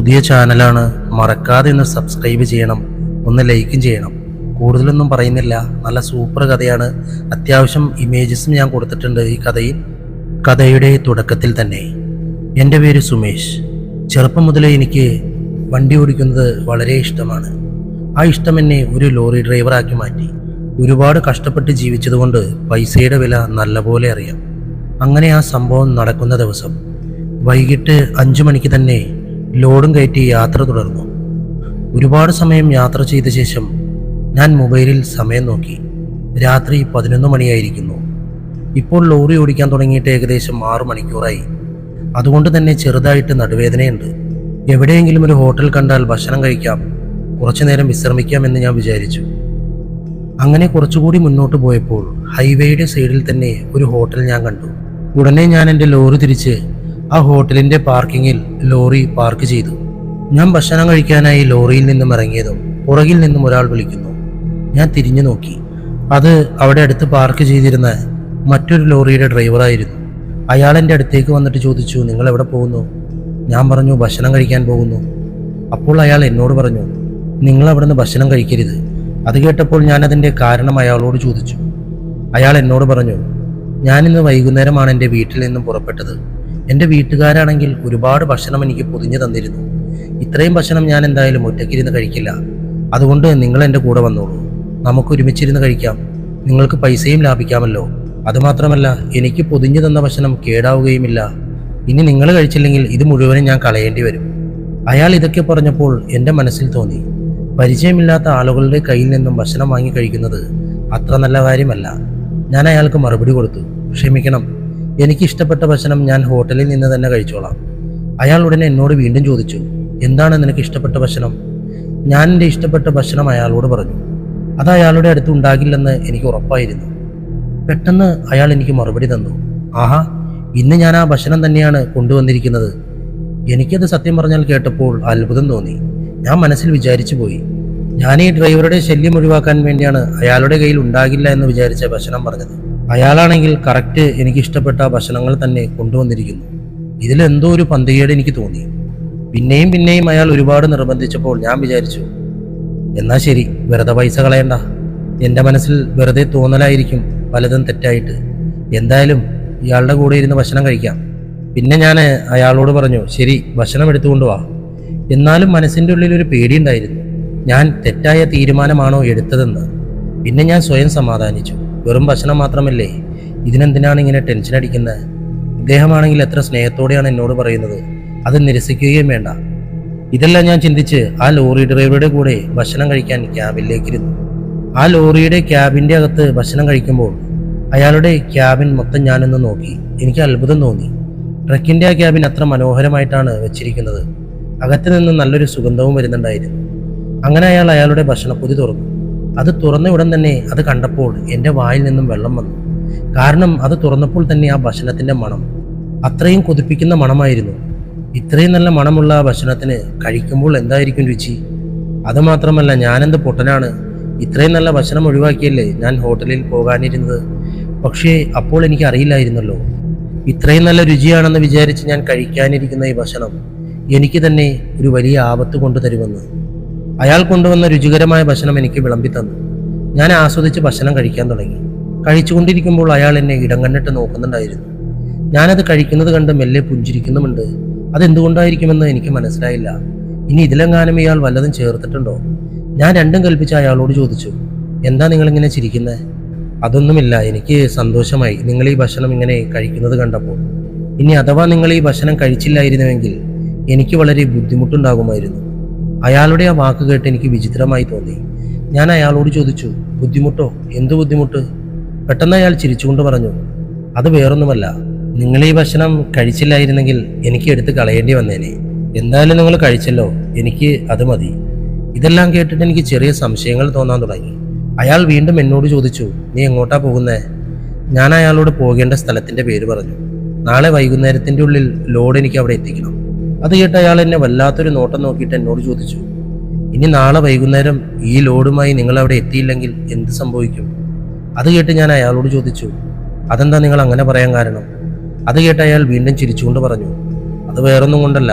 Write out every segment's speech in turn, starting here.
പുതിയ ചാനലാണ് മറക്കാതെ ഒന്ന് സബ്സ്ക്രൈബ് ചെയ്യണം ഒന്ന് ലൈക്കും ചെയ്യണം. കൂടുതലൊന്നും പറയുന്നില്ല നല്ല സൂപ്പർ കഥയാണ്. അത്യാവശ്യം ഇമേജസും ഞാൻ കൊടുത്തിട്ടുണ്ട് ഈ കഥയിൽ. കഥയുടെ തുടക്കത്തിൽ തന്നെ. എന്റെ പേര് സുമേഷ്. ചെറുപ്പം മുതലേ എനിക്ക് വണ്ടി ഓടിക്കുന്നത് വളരെ ഇഷ്ടമാണ്. ആ ഇഷ്ടം എന്നെ ഒരു ലോറി ഡ്രൈവറാക്കി മാറ്റി. ഒരുപാട് കഷ്ടപ്പെട്ട് ജീവിച്ചതുകൊണ്ട് പൈസയുടെ വില നല്ലപോലെ അറിയാം. അങ്ങനെ ആ സംഭവം നടക്കുന്ന ദിവസം വൈകിട്ട് അഞ്ചു മണിക്ക് തന്നെ ലോഡും കയറ്റി യാത്ര തുടർന്നു. ഒരുപാട് സമയം യാത്ര ചെയ്ത ശേഷം ഞാൻ മൊബൈലിൽ സമയം നോക്കി. രാത്രി പതിനൊന്ന് മണിയായിരിക്കുന്നു. ഇപ്പോൾ ലോറി ഓടിക്കാൻ തുടങ്ങിയിട്ട് ഏകദേശം ആറു മണിക്കൂറായി. അതുകൊണ്ട് തന്നെ ചെറുതായിട്ട് നടുവേദനയുണ്ട്. എവിടെയെങ്കിലും ഒരു ഹോട്ടൽ കണ്ടാൽ ഭക്ഷണം കഴിക്കാം. കുറച്ചു നേരം വിശ്രമിക്കാം എന്ന് ഞാൻ വിചാരിച്ചു. അങ്ങനെ കുറച്ചുകൂടി മുന്നോട്ട് പോയപ്പോൾ ഹൈവേയുടെ സൈഡിൽ തന്നെ ഒരു ഹോട്ടൽ ഞാൻ കണ്ടു. ഉടനെ ഞാൻ എന്റെ ലോറി തിരിച്ച് ആ ഹോട്ടലിന്റെ പാർക്കിങ്ങിൽ ലോറി പാർക്ക് ചെയ്തു. ഞാൻ ഭക്ഷണം കഴിക്കാനായി ലോറിയിൽ നിന്നും ഇറങ്ങിയതും പുറകിൽ നിന്നും ഒരാൾ വിളിക്കുന്നു. ഞാൻ തിരിഞ്ഞു നോക്കി. അത് അവിടെ അടുത്ത് പാർക്ക് ചെയ്തിരുന്ന മറ്റൊരു ലോറിയുടെ ഡ്രൈവറായിരുന്നു അയാൾ എന്റെ അടുത്തേക്ക് വന്നിട്ട് ചോദിച്ചു നിങ്ങൾ എവിടെ പോകുന്നു? ഞാൻ പറഞ്ഞു ഭക്ഷണം കഴിക്കാൻ പോകുന്നു. അപ്പോൾ അയാൾ എന്നോട് പറഞ്ഞു നിങ്ങൾ അവിടുന്ന് ഭക്ഷണം കഴിക്കരുത്. അത് കേട്ടപ്പോൾ ഞാൻ അതിന്റെ കാരണം അയാളോട് ചോദിച്ചു. അയാൾ എന്നോട് പറഞ്ഞു ഞാനിന്ന് വൈകുന്നേരമാണ് എന്റെ വീട്ടിൽ നിന്നും പുറപ്പെട്ടത്. എന്റെ വീട്ടുകാരാണെങ്കിൽ ഒരുപാട് ഭക്ഷണം എനിക്ക് പൊതിഞ്ഞു തന്നിരുന്നു. ഇത്രയും ഭക്ഷണം ഞാൻ എന്തായാലും ഒറ്റയ്ക്കിരുന്ന് കഴിക്കില്ല. അതുകൊണ്ട് നിങ്ങൾ എന്റെ കൂടെ വന്നോളൂ. നമുക്ക് ഒരുമിച്ചിരുന്ന് കഴിക്കാം. നിങ്ങൾക്ക് പൈസയും ലാഭിക്കാമല്ലോ. അതുമാത്രമല്ല എനിക്ക് പൊതിഞ്ഞു തന്ന ഭക്ഷണം കേടാവുകയുമില്ല. ഇനി നിങ്ങൾ കഴിച്ചില്ലെങ്കിൽ ഇത് മുഴുവനും ഞാൻ കളയേണ്ടി വരും. അയാൾ ഇതൊക്കെ പറഞ്ഞപ്പോൾ എന്റെ മനസ്സിൽ തോന്നി. പരിചയമില്ലാത്ത ആളുകളുടെ കയ്യിൽ നിന്നും ഭക്ഷണം വാങ്ങി കഴിക്കുന്നത് അത്ര നല്ല കാര്യമല്ല. ഞാൻ അയാൾക്ക് മറുപടി കൊടുത്തു. ക്ഷമിക്കണം. എനിക്ക് ഇഷ്ടപ്പെട്ട ഭക്ഷണം ഞാൻ ഹോട്ടലിൽ നിന്ന് തന്നെ കഴിച്ചോളാം. അയാൾ ഉടനെ എന്നോട് വീണ്ടും ചോദിച്ചു എന്താണ് നിനക്ക് ഇഷ്ടപ്പെട്ട ഭക്ഷണം? ഞാൻ എന്റെ ഇഷ്ടപ്പെട്ട ഭക്ഷണം അയാളോട് പറഞ്ഞു അത് അയാളുടെ അടുത്ത് ഉണ്ടാകില്ലെന്ന് എനിക്ക് ഉറപ്പായിരുന്നു. പെട്ടെന്ന് അയാൾ എനിക്ക് മറുപടി തന്നു ആഹാ ഇന്ന് ഞാൻ ആ ഭക്ഷണം തന്നെയാണ് കൊണ്ടുവന്നിരിക്കുന്നത്. എനിക്കത് സത്യം പറഞ്ഞാൽ കേട്ടപ്പോൾ അത്ഭുതം തോന്നി. ഞാൻ മനസ്സിൽ വിചാരിച്ചു പോയി ഞാൻ ഈ ഡ്രൈവറുടെ ശല്യം ഒഴിവാക്കാൻ വേണ്ടിയാണ് അയാളുടെ കയ്യിൽ ഉണ്ടാകില്ല എന്ന് വിചാരിച്ച ഭക്ഷണം പറഞ്ഞത്. അയാളാണെങ്കിൽ കറക്റ്റ് എനിക്ക് ഇഷ്ടപ്പെട്ട ആ ഭക്ഷണങ്ങൾ തന്നെ കൊണ്ടുവന്നിരിക്കുന്നു. ഇതിലെന്തോ ഒരു പന്തികേട് എനിക്ക് തോന്നി. പിന്നെയും പിന്നെയും അയാൾ ഒരുപാട് നിർബന്ധിച്ചപ്പോൾ ഞാൻ വിചാരിച്ചു എന്നാ ശരി വെറുതെ പൈസ കളയണ്ട. എന്റെ മനസ്സിൽ വെറുതെ തോന്നലായിരിക്കും പലതും തെറ്റായിട്ട്. എന്തായാലും ഇയാളുടെ കൂടെ ഇരുന്ന് ഭക്ഷണം കഴിക്കാം. പിന്നെ ഞാൻ അയാളോട് പറഞ്ഞു ശരി ഭക്ഷണം എടുത്തുകൊണ്ട് വാ. എന്നാലും മനസ്സിന്റെ ഉള്ളിൽ ഒരു പേടിയുണ്ടായിരുന്നു. ഞാൻ തെറ്റായ തീരുമാനമാണോ എടുത്തതെന്ന്. പിന്നെ ഞാൻ സ്വയം സമാധാനിച്ചു. വെറും ഭക്ഷണം മാത്രമല്ലേ? ഇതിനെന്തിനാണ് ഇങ്ങനെ ടെൻഷൻ അടിക്കുന്നത് ഇദ്ദേഹമാണെങ്കിൽ എത്ര സ്നേഹത്തോടെയാണ് എന്നോട് പറയുന്നത്. അത് നിരസിക്കുകയും വേണ്ട. ഇതെല്ലാം ഞാൻ ചിന്തിച്ച് ആ ലോറി ഡ്രൈവറുടെ കൂടെ ഭക്ഷണം കഴിക്കാൻ ക്യാബിലേക്കിരുന്നു ആ ലോറിയുടെ ക്യാബിന്റെ അകത്ത് ഭക്ഷണം കഴിക്കുമ്പോൾ അയാളുടെ ക്യാബിൻ മൊത്തം ഞാനൊന്ന് നോക്കി. എനിക്ക് അത്ഭുതം തോന്നി. ട്രക്കിന്റെ ആ ക്യാബിൻ അത്ര മനോഹരമായിട്ടാണ് വെച്ചിരിക്കുന്നത്. അകത്ത് നിന്ന് നല്ലൊരു സുഗന്ധവും വരുന്നുണ്ടായിരുന്നു. അങ്ങനെ അയാൾ അയാളുടെ ഭക്ഷണപ്പൊതി തുറന്നു. അത് തുറന്ന ഉടൻ തന്നെ അത് കണ്ടപ്പോൾ എന്റെ വായിൽ നിന്നും വെള്ളം വന്നു. കാരണം അത് തുറന്നപ്പോൾ തന്നെ ആ ഭക്ഷണത്തിന്റെ മണം. അത്രയും കൊതിപ്പിക്കുന്ന മണമായിരുന്നു. ഇത്രയും നല്ല മണമുള്ള ആ ഭക്ഷണത്തിന് കഴിക്കുമ്പോൾ എന്തായിരിക്കും രുചി? അതുമാത്രമല്ല ഞാനെന്ത് പൊട്ടനാണ്? ഇത്രയും നല്ല ഭക്ഷണം ഒഴിവാക്കിയല്ലേ ഞാൻ ഹോട്ടലിൽ പോകാനിരുന്നത്? പക്ഷേ അപ്പോൾ എനിക്ക് അറിയില്ലായിരുന്നല്ലോ. ഇത്രയും നല്ല രുചിയാണെന്ന് വിചാരിച്ച് ഞാൻ കഴിക്കാനിരിക്കുന്ന ഈ ഭക്ഷണം എനിക്ക് തന്നെ ഒരു വലിയ ആപത്ത് കൊണ്ടുതരുമെന്ന്. അയാൾ കൊണ്ടുവന്ന രുചികരമായ ഭക്ഷണം എനിക്ക് വിളമ്പി തന്നു. ഞാൻ ആസ്വദിച്ച് ഭക്ഷണം കഴിക്കാൻ തുടങ്ങി. കഴിച്ചുകൊണ്ടിരിക്കുമ്പോൾ അയാൾ എന്നെ ഇടം കണ്ടിട്ട് നോക്കുന്നുണ്ടായിരുന്നു. ഞാനത് കഴിക്കുന്നത് കണ്ട് മെല്ലെ പുഞ്ചിരിക്കുന്നുമുണ്ട്. അതെന്തുകൊണ്ടായിരിക്കുമെന്ന് എനിക്ക് മനസ്സിലായില്ല. ഇനി ഇതിലെങ്ങാനും ഇയാൾ വല്ലതും ചേർത്തിട്ടുണ്ടോ? ഞാൻ രണ്ടും കൽപ്പിച്ച് അയാളോട് ചോദിച്ചു. എന്താ നിങ്ങളിങ്ങനെ ചിരിക്കുന്നത് അതൊന്നുമില്ല. എനിക്ക് സന്തോഷമായി. നിങ്ങൾ ഈ ഭക്ഷണം ഇങ്ങനെ കഴിക്കുന്നത് കണ്ടപ്പോൾ. ഇനി അഥവാ നിങ്ങൾ ഈ ഭക്ഷണം കഴിച്ചില്ലായിരുന്നുവെങ്കിൽ എനിക്ക് വളരെ ബുദ്ധിമുട്ടുണ്ടാകുമായിരുന്നു. അയാളുടെ ആ വാക്ക് കേട്ട് എനിക്ക് വിചിത്രമായി തോന്നി. ഞാൻ അയാളോട് ചോദിച്ചു ബുദ്ധിമുട്ടോ? എന്തു ബുദ്ധിമുട്ട്? പെട്ടെന്ന് അയാൾ ചിരിച്ചുകൊണ്ട് പറഞ്ഞു അത് വേറൊന്നുമല്ല. നിങ്ങൾ ഈ ഭക്ഷണം കഴിച്ചില്ലായിരുന്നെങ്കിൽ എനിക്ക് എടുത്ത് കളയേണ്ടി വന്നേനെ. എന്തായാലും നിങ്ങൾ കഴിച്ചല്ലോ. എനിക്ക് അത് മതി. ഇതെല്ലാം കേട്ടിട്ട് എനിക്ക് ചെറിയ സംശയങ്ങൾ തോന്നാൻ തുടങ്ങി. അയാൾ വീണ്ടും എന്നോട് ചോദിച്ചു നീ എങ്ങോട്ടാ പോകുന്നേ? ഞാൻ അയാളോട് പോകേണ്ട സ്ഥലത്തിന്റെ പേര് പറഞ്ഞു. നാളെ വൈകുന്നേരത്തിന്റെ ഉള്ളിൽ ലോഡ് എനിക്ക് അവിടെ എത്തിക്കണം. അത് കേട്ട് അയാൾ എന്നെ വല്ലാത്തൊരു നോട്ടം നോക്കിയിട്ട് എന്നോട് ചോദിച്ചു ഇനി നാളെ വൈകുന്നേരം ഈ ലോഡുമായി നിങ്ങൾ അവിടെ എത്തിയില്ലെങ്കിൽ എന്ത് സംഭവിക്കും? അത് കേട്ട് ഞാൻ അയാളോട് ചോദിച്ചു അതെന്താ നിങ്ങൾ അങ്ങനെ പറയാൻ കാരണം? അത് കേട്ട് അയാൾ വീണ്ടും ചിരിച്ചുകൊണ്ട് പറഞ്ഞു അത് വേറൊന്നും കൊണ്ടല്ല.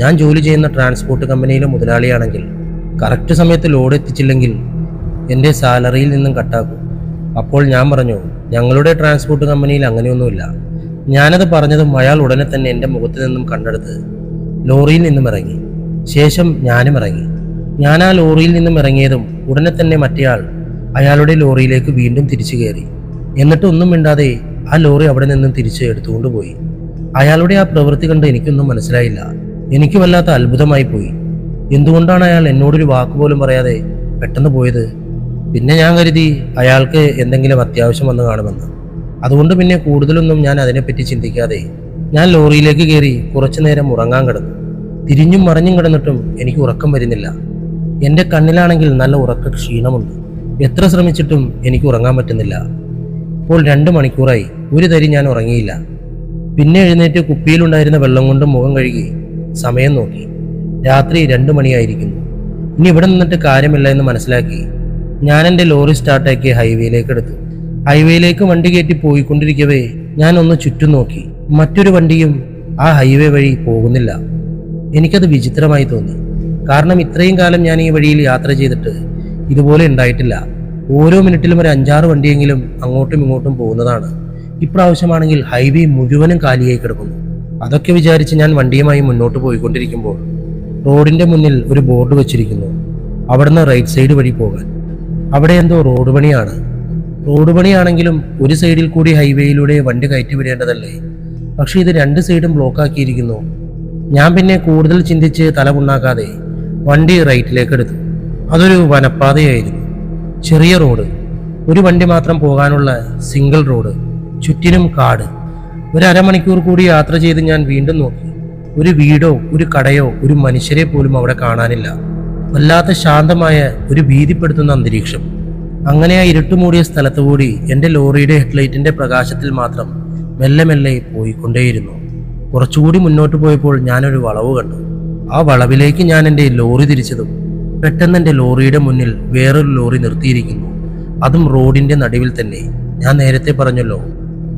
ഞാൻ ജോലി ചെയ്യുന്ന ട്രാൻസ്പോർട്ട് കമ്പനിയിലെ മുതലാളിയാണെങ്കിൽ കറക്റ്റ് സമയത്ത് ലോഡ് എത്തിച്ചില്ലെങ്കിൽ എന്റെ സാലറിയിൽ നിന്നും കട്ടാക്കും. അപ്പോൾ ഞാൻ പറഞ്ഞു ഞങ്ങളുടെ ട്രാൻസ്പോർട്ട് കമ്പനിയിൽ അങ്ങനെയൊന്നുമില്ല. ഞാനത് പറഞ്ഞതും അയാൾ ഉടനെ തന്നെ എന്റെ മുഖത്ത് നിന്നും കണ്ടെടുത്ത് ലോറിയിൽ നിന്നും ഇറങ്ങി. ശേഷം ഞാനും ഇറങ്ങി. ഞാൻ ആ ലോറിയിൽ നിന്നും ഇറങ്ങിയതും ഉടനെ തന്നെ മറ്റേയാൾ അയാളുടെ ലോറിയിലേക്ക് വീണ്ടും തിരിച്ചു കയറി. എന്നിട്ട് ഒന്നും മിണ്ടാതെ ആ ലോറി അവിടെ നിന്നും തിരിച്ച് എടുത്തുകൊണ്ട് പോയി. അയാളുടെ ആ പ്രവൃത്തി കണ്ട് എനിക്കൊന്നും മനസ്സിലായില്ല. എനിക്ക് വല്ലാത്ത അത്ഭുതമായി പോയി. എന്തുകൊണ്ടാണ് അയാൾ എന്നോടൊരു വാക്കുപോലും പറയാതെ പെട്ടെന്ന് പോയത്? പിന്നെ ഞാൻ കരുതി അയാൾക്ക് എന്തെങ്കിലും അത്യാവശ്യം വന്ന് കാണുമെന്ന്. അതുകൊണ്ട് പിന്നെ കൂടുതലൊന്നും ഞാൻ അതിനെപ്പറ്റി ചിന്തിക്കാതെ ഞാൻ ലോറിയിലേക്ക് കയറി കുറച്ചു നേരം ഉറങ്ങാൻ കിടന്നു. തിരിഞ്ഞും മറിഞ്ഞും കിടന്നിട്ടും എനിക്ക് ഉറക്കം വരുന്നില്ല. എന്റെ കണ്ണിലാണെങ്കിൽ നല്ല ഉറക്ക ക്ഷീണമുണ്ട്. എത്ര ശ്രമിച്ചിട്ടും എനിക്ക് ഉറങ്ങാൻ പറ്റുന്നില്ല. ഇപ്പോൾ രണ്ട് മണിക്കൂറായി. ഒരു തരി ഞാൻ ഉറങ്ങിയില്ല. പിന്നെ എഴുന്നേറ്റ് കുപ്പിയിലുണ്ടായിരുന്ന വെള്ളം കൊണ്ട് മുഖം കഴുകി സമയം നോക്കി. രാത്രി രണ്ട് മണിയായിരിക്കുന്നു. ഇനി ഇവിടെ നിന്നിട്ട് കാര്യമില്ല എന്ന് മനസ്സിലാക്കി ഞാൻ എന്റെ ലോറി സ്റ്റാർട്ടാക്കി ഹൈവേയിലേക്ക് എടുത്തു. ഹൈവേയിലേക്ക് വണ്ടി കയറ്റി പോയിക്കൊണ്ടിരിക്കവേ ഞാൻ ഒന്ന് ചുറ്റും നോക്കി. മറ്റൊരു വണ്ടിയും ആ ഹൈവേ വഴി പോകുന്നില്ല. എനിക്കത് വിചിത്രമായി തോന്നി. കാരണം ഇത്രയും കാലം ഞാൻ ഈ വഴിയിൽ യാത്ര ചെയ്തിട്ട് ഇതുപോലെ ഉണ്ടായിട്ടില്ല. ഓരോ മിനിറ്റിലും ഒരു അഞ്ചാറ് വണ്ടിയെങ്കിലും അങ്ങോട്ടും ഇങ്ങോട്ടും പോകുന്നതാണ്. ഇപ്രാവശ്യമാണെങ്കിൽ ഹൈവേ മുഴുവനും കാലിയായി കിടക്കുന്നു. അതൊക്കെ വിചാരിച്ച് ഞാൻ വണ്ടിയുമായി മുന്നോട്ട് പോയിക്കൊണ്ടിരിക്കുമ്പോൾ റോഡിന്റെ മുന്നിൽ ഒരു ബോർഡ് വെച്ചിരിക്കുന്നു. അവിടുന്ന് റൈറ്റ് സൈഡ് വഴി പോകാൻ. അവിടെ എന്തോ റോഡ് പണിയാണ്. റോഡ് പണിയാണെങ്കിലും ഒരു സൈഡിൽ കൂടി ഹൈവേയിലൂടെ വണ്ടി കയറ്റി വിടേണ്ടതല്ലേ? പക്ഷെ ഇത് രണ്ട് സൈഡും ബ്ലോക്ക് ആക്കിയിരിക്കുന്നു. ഞാൻ പിന്നെ കൂടുതൽ ചിന്തിച്ച് തല പുണ്ണാക്കാതെ വണ്ടി റൈറ്റിലേക്ക് എടുത്തു. അതൊരു വനപ്പാതയായിരുന്നു. ചെറിയ റോഡ് ഒരു വണ്ടി മാത്രം പോകാനുള്ള സിംഗിൾ റോഡ് ചുറ്റിനും കാട്. ഒരു അരമണിക്കൂർ കൂടി യാത്ര ചെയ്ത് ഞാൻ വീണ്ടും നോക്കി. ഒരു വീടോ ഒരു കടയോ ഒരു മനുഷ്യരെ പോലും അവിടെ കാണാനില്ല. വല്ലാത്ത ശാന്തമായ ഒരു ഭീതിപ്പെടുത്തുന്ന അന്തരീക്ഷം. അങ്ങനെ ആ ഇരുട്ടുമൂടിയ സ്ഥലത്തുകൂടി എന്റെ ലോറിയുടെ ഹെഡ്ലൈറ്റിന്റെ പ്രകാശത്തിൽ മാത്രം മെല്ലെ മെല്ലെ പോയിക്കൊണ്ടേയിരുന്നു. കുറച്ചുകൂടി മുന്നോട്ട് പോയപ്പോൾ ഞാനൊരു വളവ് കണ്ടു. ആ വളവിലേക്ക് ഞാൻ എന്റെ ലോറി തിരിച്ചതും പെട്ടെന്ന് എന്റെ ലോറിയുടെ മുന്നിൽ വേറൊരു ലോറി നിർത്തിയിരിക്കുന്നു. അതും റോഡിന്റെ നടുവിൽ തന്നെ. ഞാൻ നേരത്തെ പറഞ്ഞല്ലോ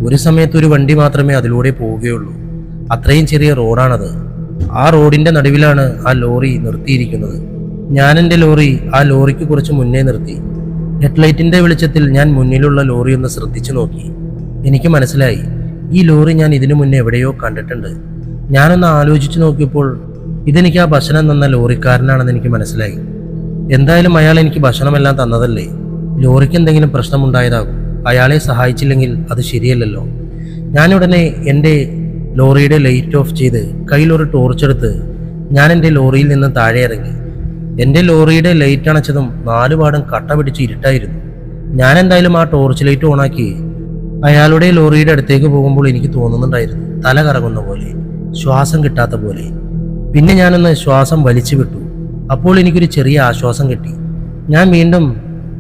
ഒരു സമയത്ത് ഒരു വണ്ടി മാത്രമേ അതിലൂടെ പോവുകയുള്ളൂ. അത്രയും ചെറിയ റോഡാണത്. ആ റോഡിന്റെ നടുവിലാണ് ആ ലോറി നിർത്തിയിരിക്കുന്നത്. ഞാൻ എന്റെ ലോറി ആ ലോറിക്ക് കുറച്ച് മുന്നേ നിർത്തി. ഹെഡ്ലൈറ്റിന്റെ വെളിച്ചത്തിൽ ഞാൻ മുന്നിലുള്ള ലോറി ഒന്ന് ശ്രദ്ധിച്ചു നോക്കി. എനിക്ക് മനസ്സിലായി ഈ ലോറി ഞാൻ ഇതിനു മുന്നേ എവിടെയോ കണ്ടിട്ടുണ്ട്. ഞാനൊന്ന് ആലോചിച്ചു നോക്കിയപ്പോൾ ഇതെനിക്ക് ആ ഭക്ഷണം തന്ന ലോറിക്കാരനാണെന്ന് എനിക്ക് മനസ്സിലായി. എന്തായാലും അയാൾ എനിക്ക് ഭക്ഷണമെല്ലാം തന്നതല്ലേ? ലോറിക്ക് എന്തെങ്കിലും പ്രശ്നമുണ്ടായതാകും. അയാളെ സഹായിച്ചില്ലെങ്കിൽ അത് ശരിയല്ലല്ലോ. ഞാനുടനെ എന്റെ ലോറിയുടെ ലൈറ്റ് ഓഫ് ചെയ്ത് കയ്യിലൊരു ടോർച്ച് എടുത്ത് ഞാൻ എന്റെ ലോറിയിൽ നിന്ന് താഴെ ഇറങ്ങി. എന്റെ ലോറിയുടെ ലൈറ്റ് അണച്ചതും നാലുപാടും കട്ട പിടിച്ച് ഇരുട്ടായിരുന്നു. ഞാൻ എന്തായാലും ആ ടോർച്ച് ലൈറ്റ് ഓണാക്കി അയാളുടെ ലോറിയുടെ അടുത്തേക്ക് പോകുമ്പോൾ എനിക്ക് തോന്നുന്നുണ്ടായിരുന്നു. തല കറങ്ങുന്ന പോലെ ശ്വാസം കിട്ടാത്ത പോലെ. പിന്നെ ഞാനൊന്ന് ശ്വാസം വലിച്ചു വിട്ടു. അപ്പോൾ എനിക്കൊരു ചെറിയ ആശ്വാസം കിട്ടി. ഞാൻ വീണ്ടും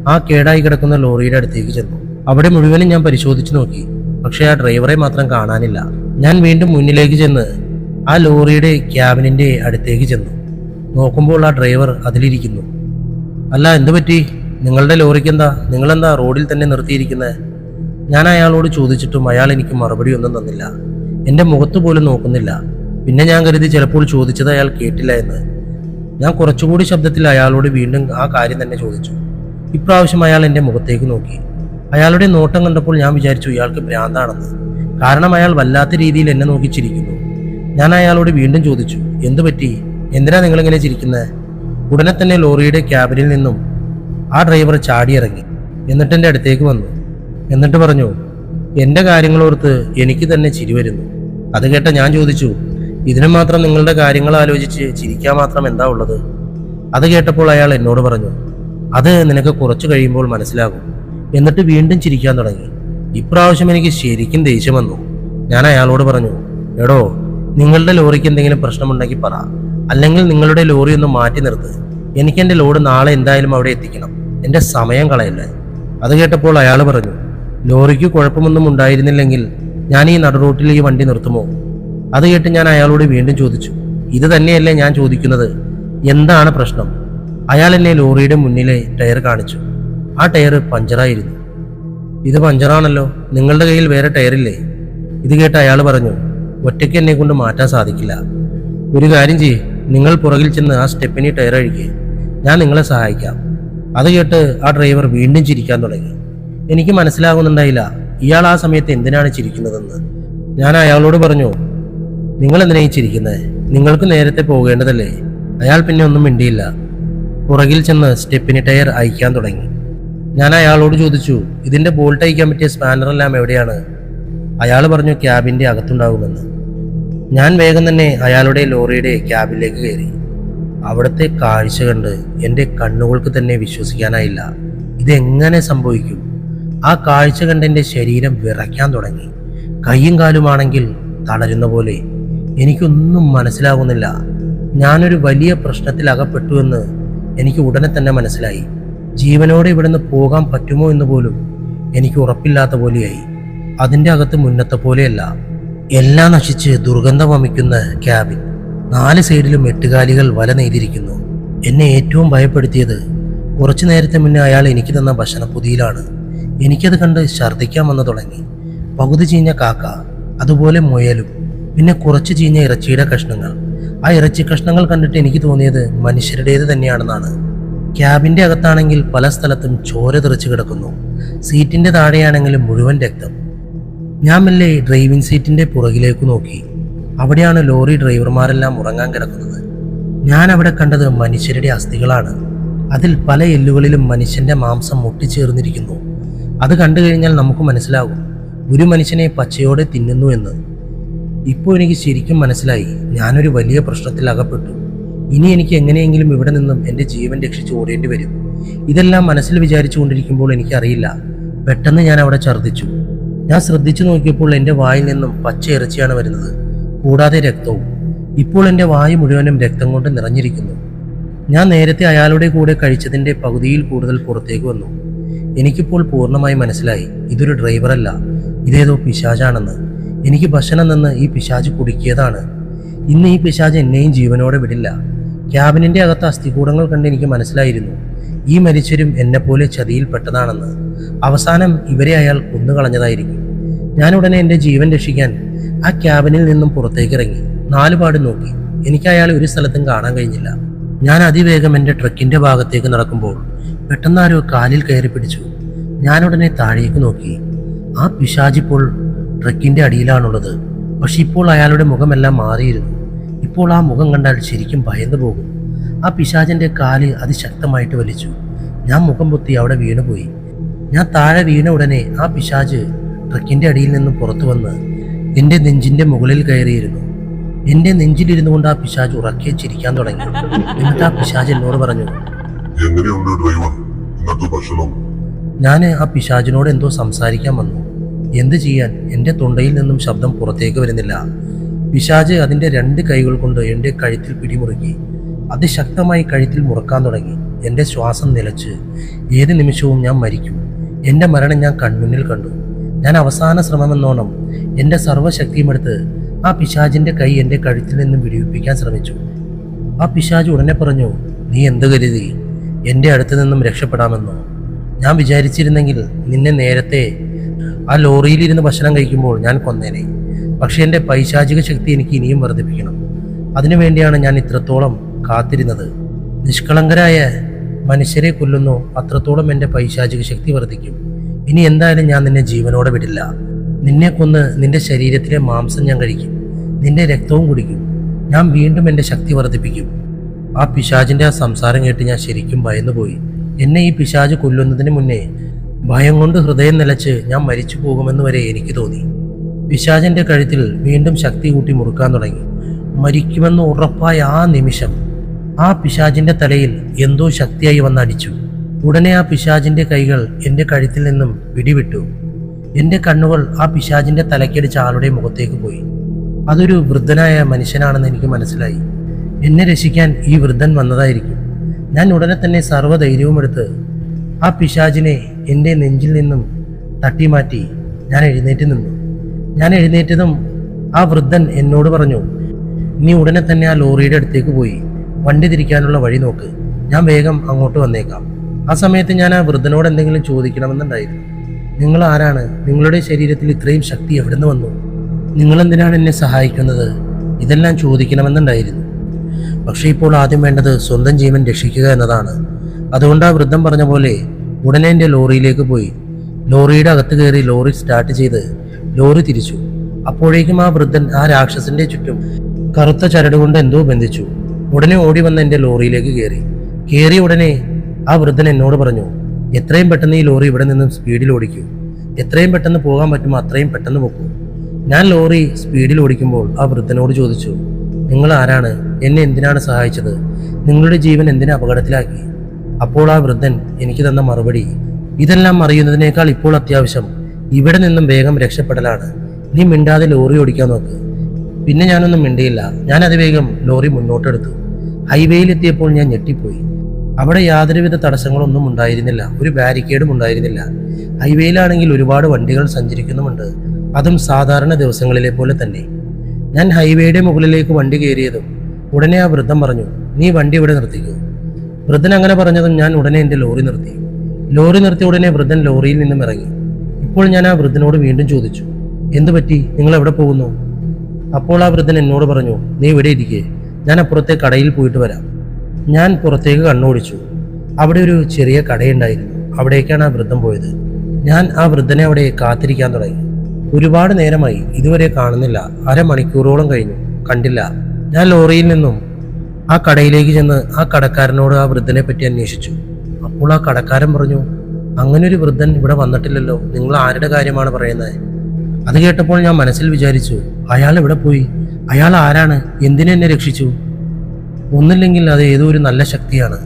ആ കേടായി കിടക്കുന്ന ലോറിയുടെ അടുത്തേക്ക് ചെന്നു. അവിടെ മുഴുവനും ഞാൻ പരിശോധിച്ചു നോക്കി. പക്ഷേ ആ ഡ്രൈവറെ മാത്രം കാണാനില്ല. ഞാൻ വീണ്ടും മുന്നിലേക്ക് ചെന്ന് ആ ലോറിയുടെ ക്യാബിനിന്റെ അടുത്തേക്ക് ചെന്നു. നോക്കുമ്പോൾ ആ ഡ്രൈവർ അതിലിരിക്കുന്നു. അല്ല എന്തു പറ്റി നിങ്ങളുടെ ലോറിക്ക് എന്താ നിങ്ങളെന്താ റോഡിൽ തന്നെ നിർത്തിയിരിക്കുന്നത് ഞാൻ അയാളോട് ചോദിച്ചിട്ടും അയാൾ എനിക്ക് മറുപടി ഒന്നും തന്നില്ല. എന്റെ മുഖത്ത് പോലും നോക്കുന്നില്ല. പിന്നെ ഞാൻ കരുതി ചിലപ്പോൾ ചോദിച്ചത് അയാൾ കേട്ടില്ല എന്ന്. ഞാൻ കുറച്ചുകൂടി ശബ്ദത്തിൽ അയാളോട് വീണ്ടും ആ കാര്യം തന്നെ ചോദിച്ചു. ഇപ്രാവശ്യം അയാൾ എന്റെ മുഖത്തേക്ക് നോക്കി. അയാളുടെ നോട്ടം കണ്ടപ്പോൾ ഞാൻ വിചാരിച്ചു ഇയാൾക്ക് ഭ്രാന്താണെന്ന്. കാരണം അയാൾ വല്ലാത്ത രീതിയിൽ എന്നെ നോക്കി ചിരിക്കുന്നു. ഞാൻ അയാളോട് വീണ്ടും ചോദിച്ചു എന്തു പറ്റി? എന്തിനാ നിങ്ങളിങ്ങനെ ചിരിക്കുന്നത് ഉടനെ തന്നെ ലോറിയുടെ ക്യാബിനിൽ നിന്നും ആ ഡ്രൈവർ ചാടിയിറങ്ങി. എന്നിട്ട് എന്റെ അടുത്തേക്ക് വന്നു. എന്നിട്ട് പറഞ്ഞു എന്റെ കാര്യങ്ങളോർത്ത് എനിക്ക് തന്നെ ചിരി വരുന്നു. അത് കേട്ട ഞാൻ ചോദിച്ചു ഇതിനു മാത്രം നിങ്ങളുടെ കാര്യങ്ങൾ ആലോചിച്ച് ചിരിക്കാൻ മാത്രം എന്താ ഉള്ളത്? അത് കേട്ടപ്പോൾ അയാൾ എന്നോട് പറഞ്ഞു അത് നിനക്ക് കുറച്ചു കഴിയുമ്പോൾ മനസ്സിലാകും. എന്നിട്ട് വീണ്ടും ചിരിക്കാൻ തുടങ്ങി. ഇപ്രാവശ്യം എനിക്ക് ശരിക്കും ദേഷ്യം വന്നു. ഞാൻ അയാളോട് പറഞ്ഞു എടോ നിങ്ങളുടെ ലോറിക്ക് എന്തെങ്കിലും പ്രശ്നമുണ്ടെങ്കിൽ പറ. അല്ലെങ്കിൽ നിങ്ങളുടെ ലോറി ഒന്ന് മാറ്റി നിർത്ത്. എനിക്ക് എന്റെ ലോഡ് നാളെ എന്തായാലും അവിടെ എത്തിക്കണം. എന്റെ സമയം കളയല്ലേ. അത് കേട്ടപ്പോൾ അയാൾ പറഞ്ഞു ലോറിക്ക് കുഴപ്പമൊന്നും ഉണ്ടായിരുന്നില്ലെങ്കിൽ ഞാൻ ഈ നടുറോട്ടിൽ ഈ വണ്ടി നിർത്തുമോ? അത് കേട്ട് ഞാൻ അയാളോട് വീണ്ടും ചോദിച്ചു. ഇത് തന്നെയല്ലേ ഞാൻ ചോദിക്കുന്നത്? എന്താണ് പ്രശ്നം? അയാൾ എന്നെ ലോറിയുടെ മുന്നിലെ ടയർ കാണിച്ചു. ആ ടയർ പഞ്ചറായിരുന്നു. ഇത് പഞ്ചറാണല്ലോ. നിങ്ങളുടെ കയ്യിൽ വേറെ ടയറില്ലേ? ഇത് കേട്ട് അയാൾ പറഞ്ഞു ഒറ്റയ്ക്ക് എന്നെ കൊണ്ട് മാറ്റാൻ സാധിക്കില്ല. ഒരു കാര്യം ചെയ്യ്. നിങ്ങൾ പുറകിൽ ചെന്ന് ആ സ്റ്റെപ്പിനി ടയർ അഴിക്കുക ഞാൻ നിങ്ങളെ സഹായിക്കാം. അത് കേട്ട് ആ ഡ്രൈവർ വീണ്ടും ചിരിക്കാൻ തുടങ്ങി. എനിക്ക് മനസ്സിലാകുന്നുണ്ടായില്ല. ഇയാൾ ആ സമയത്ത് എന്തിനാണ് ചിരിക്കുന്നതെന്ന്. ഞാൻ അയാളോട് പറഞ്ഞു നിങ്ങൾ എന്തിനാ ഈ ചിരിക്കുന്നത് നിങ്ങൾക്ക് നേരത്തെ പോകേണ്ടതല്ലേ? അയാൾ പിന്നെ ഒന്നും മിണ്ടിയില്ല. പുറകിൽ ചെന്ന് സ്റ്റെപ്പിന് ടയർ അയക്കാൻ തുടങ്ങി. ഞാൻ അയാളോട് ചോദിച്ചു ഇതിന്റെ ബോൾട്ട് അയക്കാൻ പറ്റിയ സ്പാനറെല്ലാം എവിടെയാണ്? അയാൾ പറഞ്ഞു ക്യാബിന്റെ അകത്തുണ്ടാകുമെന്ന്. ഞാൻ വേഗം തന്നെ അയാളുടെ ലോറിയുടെ ക്യാബിലേക്ക് കയറി. അവിടുത്തെ കാഴ്ച കണ്ട് എന്റെ കണ്ണുകൾക്ക് തന്നെ വിശ്വസിക്കാനായില്ല. ഇതെങ്ങനെ സംഭവിക്കും? ആ കാഴ്ച കണ്ടെന്റെ ശരീരം വിറയ്ക്കാൻ തുടങ്ങി. കൈയും കാലുമാണെങ്കിൽ തളരുന്ന പോലെ. എനിക്കൊന്നും മനസ്സിലാകുന്നില്ല ഞാനൊരു വലിയ പ്രശ്നത്തിൽ അകപ്പെട്ടുവെന്ന് എനിക്ക് ഉടനെ തന്നെ മനസ്സിലായി. ജീവനോടെ ഇവിടുന്ന് പോകാൻ പറ്റുമോ എന്ന് പോലും എനിക്ക് ഉറപ്പില്ലാത്ത പോലെയായി. അതിന്റെ അകത്ത് മുന്നത്തെ പോലെയല്ല. എല്ലാം നശിച്ച് ദുർഗന്ധം വമിക്കുന്ന ക്യാബിൻ. നാല് സൈഡിലും എട്ടുകാലികൾ വല നെയ്തിരിക്കുന്നു എന്നെ ഏറ്റവും ഭയപ്പെടുത്തിയത് കുറച്ചു നേരത്തെ മുന്നേ അയാൾ എനിക്ക് തന്ന ഭക്ഷണപ്പൊതിയിലാണ് എനിക്കത് കണ്ട് ഛർദ്ദിക്കാൻ വന്നു തുടങ്ങി. പകുതി ചീഞ്ഞ കാക്ക അതുപോലെ മുയലും പിന്നെ കുറച്ച് ചീഞ്ഞ ഇറച്ചിയുടെ കഷ്ണങ്ങൾ. ആ ഇറച്ചി കഷ്ണങ്ങൾ കണ്ടിട്ട് എനിക്ക് തോന്നിയത് മനുഷ്യരുടേത് തന്നെയാണെന്നാണ്. ക്യാബിന്റെ അകത്താണെങ്കിൽ പല സ്ഥലത്തും ചോര തെറിച്ച് കിടക്കുന്നു. സീറ്റിന്റെ താഴെയാണെങ്കിലും മുഴുവൻ രക്തം. ഞാൻ മെല്ലെ ഡ്രൈവിംഗ് സീറ്റിന്റെ പുറകിലേക്ക് നോക്കി. അവിടെയാണ് ലോറി ഡ്രൈവർമാരെല്ലാം ഉറങ്ങാൻ കിടക്കുന്നത്. ഞാൻ അവിടെ കണ്ടത് മനുഷ്യരുടെ അസ്ഥികളാണ്. അതിൽ പല എല്ലുകളിലും മനുഷ്യന്റെ മാംസം മുട്ടിച്ചേർന്നിരിക്കുന്നു. അത് കണ്ടു കഴിഞ്ഞാൽ നമുക്ക് മനസ്സിലാകും. ഒരു മനുഷ്യനെ പച്ചയോടെ തിന്നുന്നു എന്ന്. ഇപ്പോൾ എനിക്ക് ശരിക്കും മനസ്സിലായി. ഞാനൊരു വലിയ പ്രശ്നത്തിൽ അകപ്പെട്ടു ഇനി എനിക്ക് എങ്ങനെയെങ്കിലും ഇവിടെ നിന്നും എന്റെ ജീവൻ രക്ഷിച്ച് ഓടേണ്ടി വരും. ഇതെല്ലാം മനസ്സിൽ വിചാരിച്ചുകൊണ്ടിരിക്കുമ്പോൾ എനിക്കറിയില്ല. പെട്ടെന്ന് ഞാൻ അവിടെ ഛർദ്ദിച്ചു. ഞാൻ ശ്രദ്ധിച്ചു നോക്കിയപ്പോൾ എന്റെ വായിൽ നിന്നും പച്ച ഇറച്ചിയാണ് വരുന്നത്. കൂടാതെ രക്തവും. ഇപ്പോൾ എന്റെ വായു മുഴുവനും രക്തം കൊണ്ട് നിറഞ്ഞിരിക്കുന്നു. ഞാൻ നേരത്തെ അയാളുടെ കൂടെ കഴിച്ചതിന്റെ പകുതിയിൽ കൂടുതൽ പുറത്തേക്ക് വന്നു. എനിക്കിപ്പോൾ പൂർണമായി മനസ്സിലായി ഇതൊരു ഡ്രൈവറല്ല ഇതേതോ പിശാചാണെന്ന്. എനിക്ക് ഭക്ഷണം നിന്ന് ഈ പിശാജ് കുടുക്കിയതാണ്. ഇന്ന് ഈ പിശാജ് എന്നെയും ജീവനോടെ വിടില്ല. ക്യാബിനിന്റെ അകത്ത് അസ്ഥികൂടങ്ങൾ കണ്ട് എനിക്ക് മനസ്സിലായിരുന്നു ഈ മരിച്ചവരും എന്നെപ്പോലെ ചതിയിൽപ്പെട്ടതാണെന്ന് അവസാനം ഇവരെ അയാൾ കൊന്നുകളഞ്ഞതായിരിക്കും. ഞാൻ ഉടനെ എന്റെ ജീവൻ രക്ഷിക്കാൻ ആ ക്യാബിനിൽ നിന്നും പുറത്തേക്ക് ഇറങ്ങി നാലുപാട് നോക്കി. എനിക്ക് അയാളെ ഒരു സ്ഥലത്തും കാണാൻ കഴിഞ്ഞില്ല. ഞാൻ അതിവേഗം എന്റെ ട്രക്കിന്റെ ഭാഗത്തേക്ക് നടക്കുമ്പോൾ പെട്ടെന്ന് ആരോ കാലിൽ കയറി പിടിച്ചു. ഞാനുടനെ താഴേക്ക് നോക്കി. ആ പിശാചിപ്പോൾ ട്രക്കിന്റെ അടിയിലാണുള്ളത്. പക്ഷെ ഇപ്പോൾ അയാളുടെ മുഖമെല്ലാം മാറിയിരുന്നു. ഇപ്പോൾ ആ മുഖം കണ്ടാൽ ശരിക്കും ഭയന്നു പോകും. ആ പിശാചിന്റെ കാൽ അതിശക്തമായിട്ട് വലിച്ചു. ഞാൻ മുഖം പൊത്തി അവിടെ വീണുപോയി. ഞാൻ താഴെ വീണ ഉടനെ ആ പിശാജ് ട്രക്കിന്റെ അടിയിൽ നിന്നും പുറത്തു വന്ന് എന്റെ നെഞ്ചിന്റെ മുകളിൽ കയറിയിരുന്നു. എന്റെ നെഞ്ചിലിരുന്നു കൊണ്ട് ആ പിശാജ് ഉറക്കെ ചിരിക്കാൻ തുടങ്ങി. എന്നിട്ട് ആ പിശാജ് എന്നോട് പറഞ്ഞു എങ്ങനെയുണ്ട് ഡ്രൈവർ? ഇന്നത്തെ ഭക്ഷണം? ഞാൻ ആ പിശാചിനോട് എന്തോ സംസാരിക്കാൻ വന്നു. എന്ത് ചെയ്യാൻ? എന്റെ തൊണ്ടയിൽ നിന്നും ശബ്ദം പുറത്തേക്ക് വരുന്നില്ല. പിശാജ് അതിന്റെ രണ്ട് കൈകൾ കൊണ്ട് എന്റെ കഴുത്തിൽ പിടിമുറുക്കി. അതിശക്തമായി കഴുത്തിൽ മുറുക്കാൻ തുടങ്ങി. എന്റെ ശ്വാസം നിലച്ച്. ഏത് നിമിഷവും ഞാൻ മരിക്കും. എന്റെ മരണം ഞാൻ കൺമുന്നിൽ കണ്ടു. ഞാൻ അവസാന ശ്രമമെന്നോണം എന്റെ സർവശക്തിയുമെടുത്ത് ആ പിശാജിന്റെ കൈ എന്റെ കഴുത്തിൽ നിന്നും വിടിവിപ്പിക്കാൻ ശ്രമിച്ചു. ആ പിശാജ് ഉടനെ പറഞ്ഞു നീ എന്ത് കരുതി? എന്റെ അടുത്ത് നിന്നും രക്ഷപ്പെടാമെന്നോ? ഞാൻ വിചാരിച്ചിരുന്നെങ്കിൽ നിന്നെ നേരത്തെ ആ ലോറിയിലിരുന്ന് ഭക്ഷണം കഴിക്കുമ്പോൾ ഞാൻ കൊന്നേനെ. പക്ഷേ എന്റെ പൈശാചിക ശക്തി എനിക്ക് ഇനിയും വർദ്ധിപ്പിക്കണം. അതിനുവേണ്ടിയാണ് ഞാൻ ഇത്രത്തോളം കാത്തിരുന്നത്. നിഷ്കളങ്കരായ മനുഷ്യരെ കൊല്ലുന്നു അത്രത്തോളം എന്റെ പൈശാചിക ശക്തി വർദ്ധിക്കും. ഇനി എന്തായാലും ഞാൻ നിന്നെ ജീവനോടെ വിടില്ല. നിന്നെ കൊന്ന് നിന്റെ ശരീരത്തിലെ മാംസം ഞാൻ കഴിക്കും. നിന്റെ രക്തവും കുടിക്കും. ഞാൻ വീണ്ടും എന്റെ ശക്തി വർദ്ധിപ്പിക്കും. ആ പിശാജിന്റെ ആ സംസാരം കേട്ട് ഞാൻ ശരിക്കും ഭയന്നുപോയി. എന്നെ ഈ പിശാജ് കൊല്ലുന്നതിന് മുന്നേ ഭയം കൊണ്ട് ഹൃദയം നിലച്ച് ഞാൻ മരിച്ചു പോകുമെന്ന് വരെ എനിക്ക് തോന്നി. പിശാജിന്റെ കഴുത്തിൽ വീണ്ടും ശക്തി കൂട്ടി മുറുക്കാൻ തുടങ്ങി. മരിക്കുമെന്ന് ഉറപ്പായ ആ നിമിഷം ആ പിശാജിന്റെ തലയിൽ എന്തോ ശക്തിയായി വന്നടിച്ചു ഉടനെ ആ പിശാജിന്റെ കൈകൾ എന്റെ കഴുത്തിൽ നിന്നും പിടിവിട്ടു. എന്റെ കണ്ണുകൾ ആ പിശാജിന്റെ തലക്കടിച്ച ആളുടെ മുഖത്തേക്ക് പോയി. അതൊരു വൃദ്ധനായ മനുഷ്യനാണെന്ന് എനിക്ക് മനസ്സിലായി. എന്നെ രക്ഷിക്കാൻ ഈ വൃദ്ധൻ വന്നതായിരിക്കും. ഞാൻ ഉടനെ തന്നെ സർവധൈര്യവും എടുത്ത് ആ പിശാചിനെ എന്റെ നെഞ്ചിൽ നിന്നും തട്ടിമാറ്റി ഞാൻ എഴുന്നേറ്റ് നിന്നു. ഞാൻ എഴുന്നേറ്റതും ആ വൃദ്ധൻ എന്നോട് പറഞ്ഞു നീ ഉടനെ തന്നെ ആ ലോറിയുടെ അടുത്തേക്ക് പോയി വണ്ടി തിരിക്കാനുള്ള വഴി നോക്ക്. ഞാൻ വേഗം അങ്ങോട്ട് വന്നേക്കാം. ആ സമയത്ത് ഞാൻ ആ വൃദ്ധനോട് എന്തെങ്കിലും ചോദിക്കണമെന്നുണ്ടായിരുന്നു. നിങ്ങൾ ആരാണ്? നിങ്ങളുടെ ശരീരത്തിൽ ഇത്രയും ശക്തി എവിടുന്ന് വന്നു? നിങ്ങളെന്തിനാണ് എന്നെ സഹായിക്കുന്നത്? ഇതെല്ലാം ചോദിക്കണമെന്നുണ്ടായിരുന്നു. പക്ഷേ ഇപ്പോൾ ആദ്യം വേണ്ടത് സ്വന്തം ജീവൻ രക്ഷിക്കുക എന്നതാണ്. അതുകൊണ്ട് ആ വൃദ്ധം പറഞ്ഞ പോലെ ഉടനെ എന്റെ ലോറിയിലേക്ക് പോയി. ലോറിയുടെ അകത്ത് കയറി ലോറി സ്റ്റാർട്ട് ചെയ്ത് ലോറി തിരിച്ചു. അപ്പോഴേക്കും ആ വൃദ്ധൻ ആ രാക്ഷസന്റെ ചുറ്റും കറുത്ത ചരട് കൊണ്ട് എന്തോ ബന്ധിച്ചു. ഉടനെ ഓടി വന്ന് എന്റെ ലോറിയിലേക്ക് കയറി. കയറിയ ഉടനെ ആ വൃദ്ധൻ എന്നോട് പറഞ്ഞു എത്രയും പെട്ടെന്ന് ഈ ലോറി ഇവിടെ നിന്നും സ്പീഡിൽ ഓടിക്കൂ. എത്രയും പെട്ടെന്ന് പോകാൻ പറ്റുമോ അത്രയും പെട്ടെന്ന് പോക്കൂ. ഞാൻ ലോറി സ്പീഡിൽ ഓടിക്കുമ്പോൾ ആ വൃദ്ധനോട് ചോദിച്ചു നിങ്ങൾ ആരാണ് എന്നെ എന്തിനാണ് സഹായിച്ചത്? നിങ്ങളുടെ ജീവൻ എന്തിനാ അപകടത്തിലാക്കി? അപ്പോൾ ആ വൃദ്ധൻ എനിക്ക് തന്ന മറുപടി ഇതെല്ലാം അറിയുന്നതിനേക്കാൾ ഇപ്പോൾ അത്യാവശ്യം. ഇവിടെ നിന്നും വേഗം രക്ഷപ്പെടലാണ്. നീ മിണ്ടാതെ ലോറി ഓടിക്കാൻ നോക്ക്. പിന്നെ ഞാനൊന്നും മിണ്ടിയില്ല. ഞാൻ അതിവേഗം ലോറി മുന്നോട്ടെടുത്തു. ഹൈവേയിൽ എത്തിയപ്പോൾ ഞാൻ ഞെട്ടിപ്പോയി. അവിടെ യാതൊരുവിധ തടസ്സങ്ങളൊന്നും ഉണ്ടായിരുന്നില്ല. ഒരു ബാരിക്കേഡും ഉണ്ടായിരുന്നില്ല. ഹൈവേയിലാണെങ്കിൽ ഒരുപാട് വണ്ടികൾ സഞ്ചരിക്കുന്നുമുണ്ട്. അതും സാധാരണ ദിവസങ്ങളിലെ പോലെ തന്നെ. ഞാൻ ഹൈവേയുടെ മുകളിലേക്ക് വണ്ടി കയറിയതും ഉടനെ ആ വൃദ്ധം പറഞ്ഞു നീ വണ്ടി ഇവിടെ നിർത്തിക്കൂ. വൃദ്ധൻ അങ്ങനെ പറഞ്ഞതും ഞാൻ ഉടനെ എന്റെ ലോറി നിർത്തി. ലോറി നിർത്തിയ ഉടനെ വൃദ്ധൻ ലോറിയിൽ നിന്നും ഇറങ്ങി. ഇപ്പോൾ ഞാൻ ആ വൃദ്ധനോട് വീണ്ടും ചോദിച്ചു എന്തു പറ്റി? നിങ്ങൾ എവിടെ പോകുന്നു? അപ്പോൾ ആ വൃദ്ധൻ എന്നോട് പറഞ്ഞു നീ ഇവിടെ ഇരിക്കേ ഞാൻ അപ്പുറത്തെ കടയിൽ പോയിട്ട് വരാം. ഞാൻ പുറത്തേക്ക് കണ്ണോടിച്ചു. അവിടെ ഒരു ചെറിയ കടയുണ്ടായിരുന്നു. അവിടേക്കാണ് ആ വൃദ്ധം പോയത്. ഞാൻ ആ വൃദ്ധനെ അവിടെ കാത്തിരിക്കാൻ തുടങ്ങി. ഒരുപാട് നേരമായി ഇതുവരെ കാണുന്നില്ല. അരമണിക്കൂറോളം കഴിഞ്ഞു. കണ്ടില്ല. ഞാൻ ലോറിയിൽ നിന്നും ആ കടയിലേക്ക് ചെന്ന് ആ കടക്കാരനോട് ആ വൃദ്ധനെ പറ്റി അന്വേഷിച്ചു. അപ്പോൾ ആ കടക്കാരൻ പറഞ്ഞു അങ്ങനെ ഒരു വൃദ്ധൻ ഇവിടെ വന്നിട്ടില്ലല്ലോ. നിങ്ങൾ ആരുടെ കാര്യമാണ് പറയുന്നത്? അത് കേട്ടപ്പോൾ ഞാൻ മനസ്സിൽ വിചാരിച്ചു അയാൾ എവിടെ പോയി? അയാൾ ആരാണ്? എന്തിനെന്നെ രക്ഷിച്ചു? ഒന്നില്ലെങ്കിൽ അത് ഏതോ ഒരു നല്ല ശക്തിയാണ്.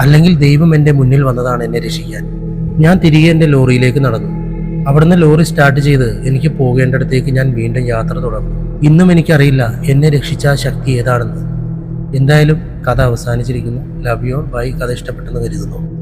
അല്ലെങ്കിൽ ദൈവം എന്റെ മുന്നിൽ വന്നതാണ് എന്നെ രക്ഷിക്കാൻ. ഞാൻ തിരികെ എന്റെ ലോറിയിലേക്ക് നടന്നു. അവിടുന്ന് ലോറി സ്റ്റാർട്ട് ചെയ്ത് എനിക്ക് പോകേണ്ടിടത്തേക്ക് ഞാൻ വീണ്ടും യാത്ര തുടർന്നു. ഇന്നും എനിക്കറിയില്ല എന്നെ രക്ഷിച്ച ശക്തി ഏതാണെന്ന്. എന്തായാലും കഥ അവസാനിച്ചിരിക്കുന്നു. ലവ് യോ ബൈ. കഥ ഇഷ്ടപ്പെട്ടെന്ന് കരുതുന്നു.